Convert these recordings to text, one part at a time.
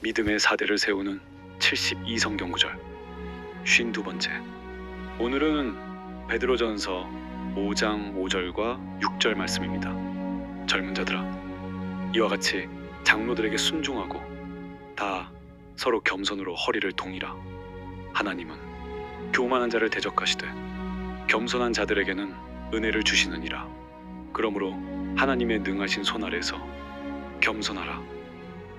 믿음의 사대를 세우는 72성경 구절. 52번째. 오늘은 베드로전서 5장 5절과 6절 말씀입니다. 젊은 자들아 이와 같이 장로들에게 순종하고 다 서로 겸손으로 허리를 동이라. 하나님은 교만한 자를 대적하시되 겸손한 자들에게는 은혜를 주시느니라. 그러므로 하나님의 능하신 손 아래서 겸손하라.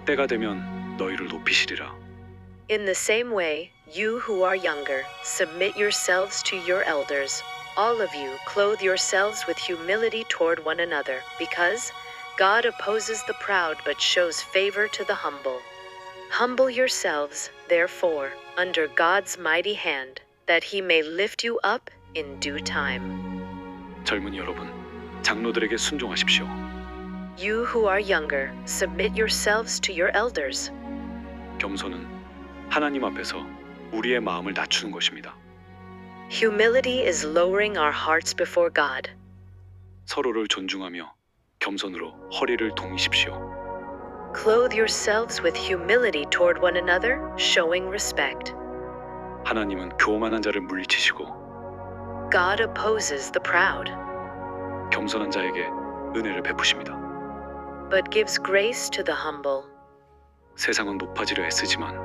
때가 되면 너희를 높이시리라 In the same way, you who are younger, submit yourselves to your elders. All of you, clothe yourselves with humility toward one another, because God opposes the proud but shows favor to the humble. Humble yourselves, therefore, under God's mighty hand, that he may lift you up in due time. 젊은이 여러분 장로들에게 순종하십시오 You who are younger, submit yourselves to your elders. 겸손은 하나님 앞에서 우리의 마음을 낮추는 것입니다 Humility is lowering our hearts before God. 서로를 존중하며 겸손으로 허리를 동이십시오 Clothe yourselves with humility toward one another, showing respect. 하나님은 교만한 자를 물리치시고 God opposes the proud, 겸손한 자에게 은혜를 베푸십니다 But gives grace to the humble. 세상은 높아지려 애쓰지만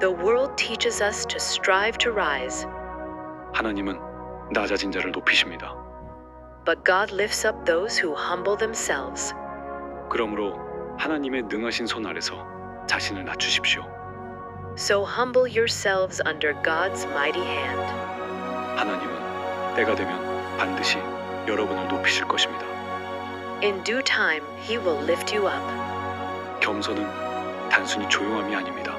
The world teaches us to strive to rise, 하나님은 낮아진 자를 높이십니다 but God lifts up those who humble themselves. 그러므로 하나님의 능하신 손 아래서 자신을 낮추십시오 So humble yourselves under God's mighty hand. 하나님은 때가 되면 반드시 여러분을 높이실 것입니다 In due time, He will lift you up. 겸손은 단순히 조용함이 아닙니다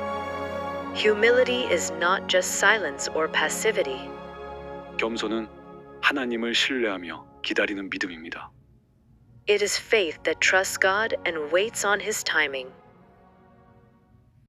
Humility is not just silence or passivity. 겸손은 하나님을 신뢰하며 기다리는 믿음입니다. It is faith that trusts God and waits on His timing.